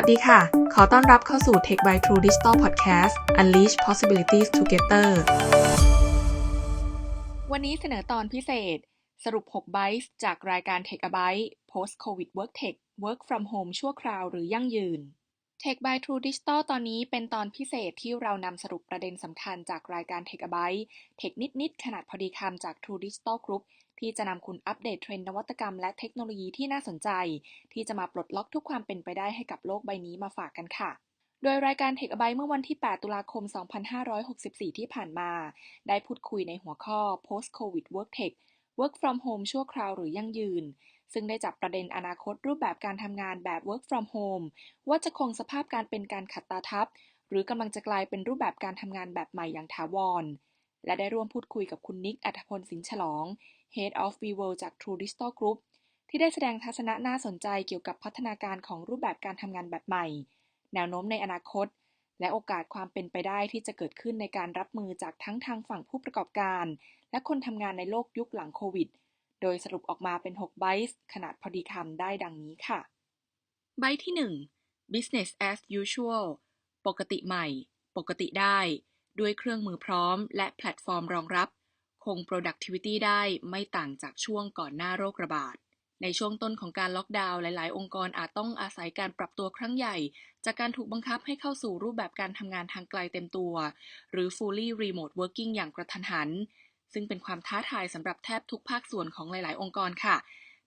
วัสดีค่ะ ขอต้อนรับเข้าสู่ Tech by True Digital Podcast Unleash Possibilities Together วันนี้เสนอตอนพิเศษ สรุป6ไบต์จากรายการ Tech a Byte Post COVID Work Tech Work from Home ชั่วคราวหรือยั่งยืน Tech by True Digital ตอนนี้เป็นตอนพิเศษที่เรานำสรุปประเด็นสำคัญจากรายการ Tech a Byte เทคนิดนิดขนาดพอดีคำจาก True Digital Group ที่จะนำคุณอัปเดตเทรนด์นวัตกรรมและเทคโนโลยีที่น่าสนใจ ที่จะมาปลดล็อกทุกความเป็นไปได้ให้กับโลกใบนี้มาฝากกันค่ะโดยรายการ Tech a Byte เมื่อวันที่ 8 ตุลาคม 2564 ที่ผ่านมา ได้พูดคุยในหัวข้อ Post COVID Work Tech Work from Home ชั่วคราวหรือยั่งยืน ซึ่งได้จับประเด็นอนาคตรูปแบบการทำงานแบบ Work from Home ว่าจะคงสภาพการเป็นการขัดตาทับ หรือกำลังจะกลายเป็นรูปแบบการทำงานแบบใหม่อย่างถาวร และได้ร่วมพูดคุยกับคุณนิกอัธพลสินฉลอง Head of v w o r l d จาก True Digital Group ที่ได้แสดงทัศนะน่าสนใจเกี่ยวกับพัฒนาการของรูปแบบการทำงานแบบใหม่ แนวโน้มในอนาคต และโอกาสความเป็นไปได้ที่จะเกิดขึ้นในการรับมือจากทั้งทางฝั่งผู้ประกอบการ และคนทำงานในโลกยุคหลังโควิด โดยสรุปออกมาเป็น6ไบต์ขนาดพอดีคำได้ดังนี้ค่ะไบต์ที่ 1 business as usual ปกติใหม่ ปกติได้ ด้วยเครื่องมือพร้อม และแพลตฟอร์มรองรับ คง productivity ได้ไม่ต่างจากช่วงก่อนหน้าโรคระบาด ในช่วงต้นของการล็อกดาวน์หลาย ๆ องค์กรอาจต้องอาศัยการปรับตัวครั้งใหญ่ จากการถูกบังคับให้เข้าสู่รูปแบบการทำงานทางไกลเต็มตัว หรือ fully remote working อย่างกระทันหัน ซึ่งเป็นความท้าทายสำหรับแทบทุกภาคส่วนของหลาย ๆ องค์กรค่ะ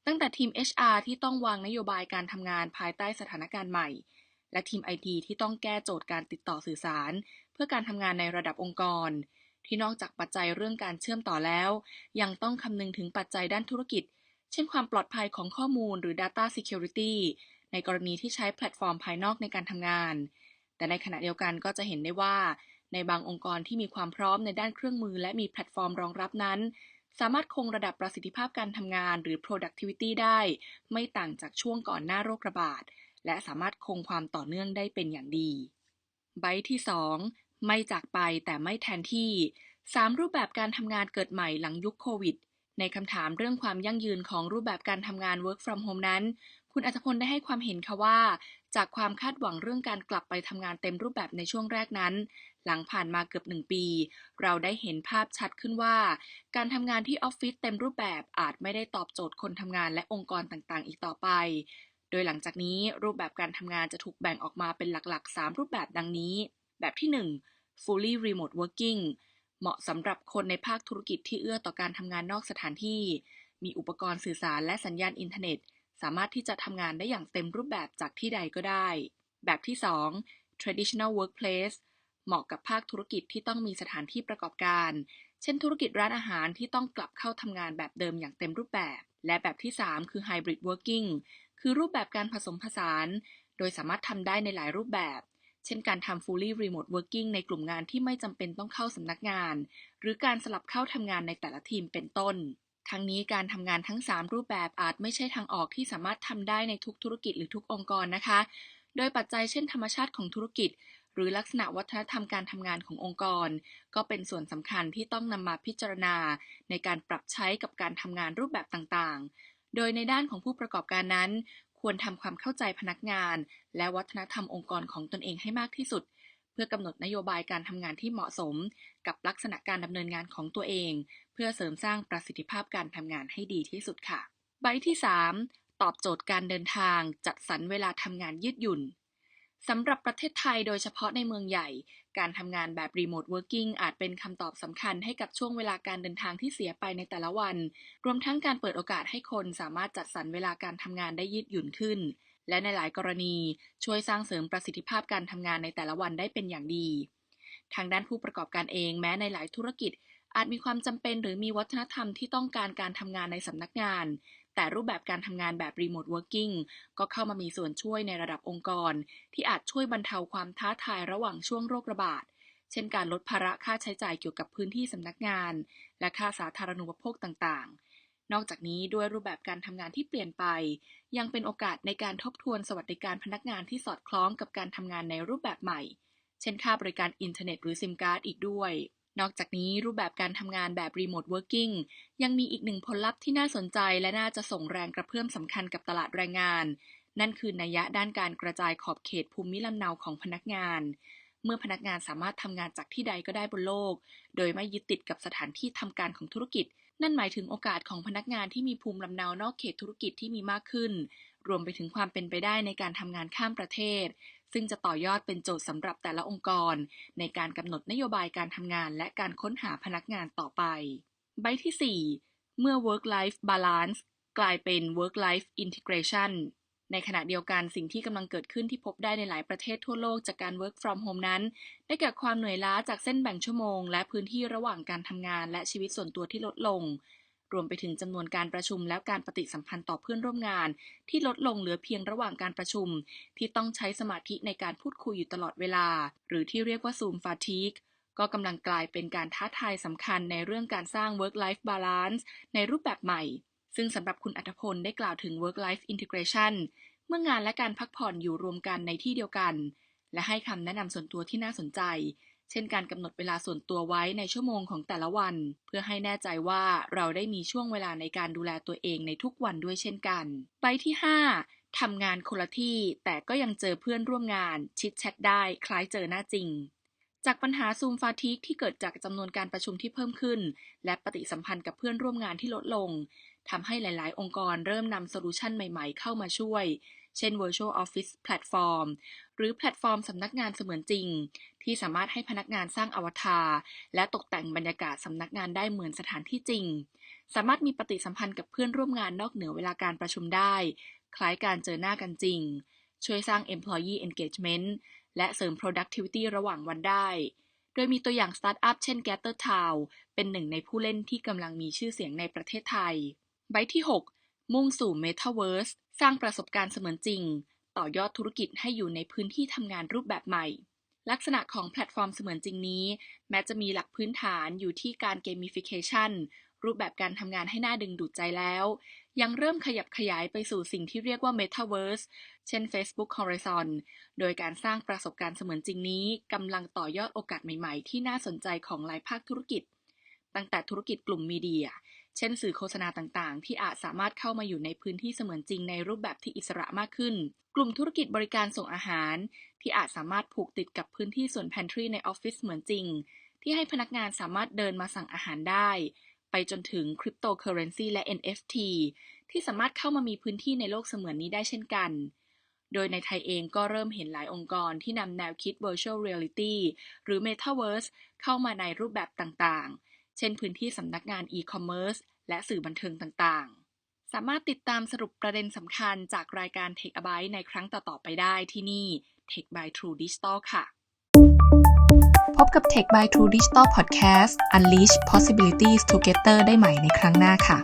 ตั้งแต่ทีม HR ที่ต้องวางนโยบายการทำงานภายใต้สถานการณ์ใหม่ และทีม IT ที่ต้องแก้โจทย์การติดต่อสื่อสาร เพื่อการทำงานในระดับองค์กร ที่นอกจากปัจจัยเรื่องการเชื่อมต่อแล้ว ยังต้องคำนึงถึงปัจจัยด้านธุรกิจ เช่นความปลอดภัยของข้อมูลหรือ Data Security ในกรณีที่ใช้แพลตฟอร์มภายนอกในการทำงาน แต่ในขณะเดียวกันก็จะเห็นได้ว่า ในบางองค์กรที่มีความพร้อมในด้านเครื่องมือ และมีแพลตฟอร์มรองรับนั้น สามารถคงระดับประสิทธิภาพการทำงานหรือ productivity ได้ ไม่ต่างจากช่วงก่อนหน้าโรคระบาด และสามารถคงความต่อเนื่องได้เป็นอย่างดีไบที่ 2 ไม่จากไปแต่ไม่แทนที่ 3 รูปแบบการทำงานเกิดใหม่หลังยุคโควิด ในคำถามเรื่องความยั่งยืนของรูปแบบการทำงาน work from home นั้น คุณอัธพลได้ให้ความเห็นค่ะว่า จากความคาดหวังเรื่องการกลับไปทำงานเต็มรูปแบบในช่วงแรกนั้น หลังผ่านมาเกือบหนึ่งปี เราได้เห็นภาพชัดขึ้นว่า การทำงานที่ออฟฟิศเต็มรูปแบบอาจไม่ได้ตอบโจทย์คนทำงานและองค์กรต่างๆ อีกต่อไปโดยหลังจากนี้รูปแบบการทำงานจะถูกแบ่งออกมาเป็นหลักๆ 3 รูปแบบดังนี้ แบบที่ 1 fully remote working เหมาะสำหรับคนในภาคธุรกิจที่เอื้อต่อการทำงานนอกสถานที่ มีอุปกรณ์สื่อสารและสัญญาณอินเทอร์เน็ต สามารถที่จะทำงานได้อย่างเต็มรูปแบบจากที่ใดก็ได้ แบบที่ 2 traditional workplace เหมาะกับภาคธุรกิจที่ต้องมีสถานที่ประกอบการ เช่น ธุรกิจร้านอาหารที่ต้องกลับเข้าทำงานแบบเดิมอย่างเต็มรูปแบบ และแบบที่ 3 คือ hybrid working คือรูปแบบการผสมผสาน โดยสามารถทำได้ในหลายรูปแบบ เช่นการทำ fully remote working ในกลุ่มงานที่ไม่จำเป็นต้องเข้าสำนักงาน หรือการสลับเข้าทำงานในแต่ละทีมเป็นต้น ทั้งนี้การทำงานทั้ง 3 รูปแบบอาจไม่ใช่ทางออกที่สามารถทำได้ในทุกธุรกิจหรือทุกองค์กรนะคะ โดยปัจจัยเช่นธรรมชาติของธุรกิจ หรือลักษณะวัฒนธรรมการทำงานขององค์กร ก็เป็นส่วนสำคัญที่ต้องนำมาพิจารณา ในการปรับใช้กับการทำงานรูปแบบต่างๆโดยในด้านของผู้ประกอบการนั้น ควรทำความเข้าใจพนักงาน และวัฒนธรรมองค์กรของตนเองให้มากที่สุด เพื่อกำหนดนโยบายการทำงานที่เหมาะสม กับลักษณะการดำเนินงานของตัวเอง เพื่อเสริมสร้างประสิทธิภาพการทำงานให้ดีที่สุดค่ะ ใบที่ 3 ตอบโจทย์การเดินทาง จัดสรรเวลาทำงานยืดหยุ่น สำหรับประเทศไทยโดยเฉพาะในเมืองใหญ่ การทำงานแบบ Remote Working อาจเป็นคำตอบสำคัญให้กับช่วงเวลาการเดินทางที่เสียไปในแต่ละวัน รวมทั้งการเปิดโอกาสให้คนสามารถจัดสรรเวลาการทำงานได้ยืดหยุ่นขึ้น และในหลายกรณีช่วยสร้างเสริมประสิทธิภาพการทำงานในแต่ละวันได้เป็นอย่างดี ทางด้านผู้ประกอบการเองแม้ในหลายธุรกิจอาจมีความจำเป็นหรือมีวัฒนธรรมที่ต้องการการทำงานในสำนักงาน แต่รูปแบบการทำงานแบบ Remote Working ก็เข้ามามีส่วนช่วยในระดับองค์กร ที่อาจช่วยบรรเทาความท้าทายระหว่างช่วงโรคระบาด เช่นการลดภาระค่าใช้จ่ายเกี่ยวกับพื้นที่สำนักงาน และค่าสาธารณูปโภคต่างๆ นอกจากนี้ด้วยรูปแบบการทำงานที่เปลี่ยนไป ยังเป็นโอกาสในการทบทวนสวัสดิการพนักงานที่สอดคล้องกับการทำงานในรูปแบบใหม่ เช่นค่าบริการอินเทอร์เน็ตหรือซิมการ์ดอีกด้วย นอกจากนี้รูปแบบการทำงานแบบ Remote Working ยังมีอีกหนึ่งผลลัพธ์ที่น่าสนใจและน่าจะส่งแรงกระเพื่อมสำคัญกับตลาดแรงงาน นั่นคือนัยยะด้านการกระจายขอบเขตภูมิลำเนาของพนักงาน เมื่อพนักงานสามารถทำงานจากที่ใดก็ได้บนโลก โดยไม่ยึดติดกับสถานที่ทำการของธุรกิจ นั่นหมายถึงโอกาสของพนักงานที่มีภูมิลำเนานอกเขตธุรกิจที่มีมากขึ้น รวมไปถึงความเป็นไปได้ในการทำงานข้ามประเทศ ซึ่งจะต่อยอดเป็นโจทย์สำหรับแต่ละองค์กร ในการกำหนดนโยบายการทำงานและการค้นหาพนักงานต่อไป ใบที่ 4 เมื่อ work life balance กลายเป็น work life integration ในขณะเดียวกันสิ่งที่กำลังเกิดขึ้นที่พบได้ในหลายประเทศทั่วโลกจากการ work from home นั้น ได้แก่ความเหนื่อยล้าจากเส้นแบ่งชั่วโมง และพื้นที่ระหว่างการทำงานและชีวิตส่วนตัวที่ลดลง รวมไปถึงจำนวนการประชุมและการปฏิสัมพันธ์ต่อเพื่อนร่วมงาน ที่ลดลงเหลือเพียงระหว่างการประชุม ที่ต้องใช้สมาธิในการพูดคุยอยู่ตลอดเวลา หรือที่เรียกว่า Zoom fatigue ก็กำลังกลายเป็นการท้าทายสำคัญในเรื่องการสร้าง work life balance ในรูปแบบใหม่ ซึ่งสำหรับคุณอัธพลได้กล่าวถึง work life integration เมื่องานและการพักผ่อนอยู่รวมกันในที่เดียวกัน และให้คำแนะนำส่วนตัวที่น่าสนใจ เช่นการกำหนดเวลาส่วนตัวไว้ในชั่วโมงของแต่ละวัน เพื่อให้แน่ใจว่าเราได้มีช่วงเวลาในการดูแลตัวเองในทุกวันด้วยเช่นกันใบที่ 5ทำงานคนละที่ แต่ก็ยังเจอเพื่อนร่วมงาน ชิดแชทได้คล้ายเจอหน้าจริง จากปัญหาซูมฟาทิกที่เกิดจากจำนวนการประชุมที่เพิ่มขึ้น และปฏิสัมพันธ์กับเพื่อนร่วมงานที่ลดลงทำให้หลาย ๆ องค์กรเริ่มนำโซลูชันใหม่ ๆ เข้ามาช่วย เช่น Virtual Office Platform หรือแพลตฟอร์มสำนักงานเสมือนจริง ที่สามารถให้พนักงานสร้างอวตารและตกแต่งบรรยากาศสำนักงานได้เหมือนสถานที่จริง สามารถมีปฏิสัมพันธ์กับเพื่อนร่วมงานนอกเหนือเวลาการประชุมได้ คล้ายการเจอหน้ากันจริง ช่วยสร้าง employee engagement และเสริม productivity ระหว่างวันได้ โดยมีตัวอย่างสตาร์ทอัพเช่น Gather Town เป็นหนึ่งในผู้เล่นที่กำลังมีชื่อเสียงในประเทศไทย ใบที่ 6 มุ่งสู่ Metaverse สสร้างประสบการณ์เสมือนจริง ต่อยอดธุรกิจให้อยู่ในพื้นที่ทำงานรูปแบบใหม่ ลักษณะของแพลตฟอร์มเสมือนจริงนี้ แม้จะมีหลักพื้นฐานอยู่ที่การ gamification รูปแบบการทำงานให้น่าดึงดูดใจแล้ว ยังเริ่มขยับขยายไปสู่สิ่งที่เรียกว่า Metaverse เช่น Facebook Horizon โดยการสร้างประสบการณ์เสมือนจริงนี้กำลังต่อยอดโอกาสใหม่ๆ ที่น่าสนใจของหลายภาคธุรกิจ ตั้งแต่ธุรกิจกลุ่มมีเดีย เช่นสื่อโฆษณาต่างๆ ที่อาจสามารถเข้ามาอยู่ในพื้นที่เสมือนจริงในรูปแบบที่อิสระมากขึ้น กลุ่มธุรกิจบริการส่งอาหาร ที่อาจสามารถผูกติดกับพื้นที่ส่วน pantry ในออฟฟิศเหมือนจริง ที่ให้พนักงานสามารถเดินมาสั่งอาหารได้ ไปจนถึงคริปโตเคอเรนซีและ NFT ที่สามารถเข้ามามีพื้นที่ในโลกเสมือนนี้ได้เช่นกัน โดยในไทยเองก็เริ่มเห็นหลายองค์กรที่นำแนวคิด virtual reality หรือ metaverse เข้ามาในรูปแบบต่างๆ เช่นพื้นที่สำนักงานอีคอมเมิร์ซและสื่อบันเทิงต่างๆ สามารถติดตามสรุปประเด็นสำคัญจากรายการ Tech a b y t e ในครั้งต่อ ๆ ไปได้ที่นี่ Tech by True Digital ค่ะ พบกับ Tech by True Digital Podcast Unleash Possibilities Together ได้ใหม่ในครั้งหน้าค่ะ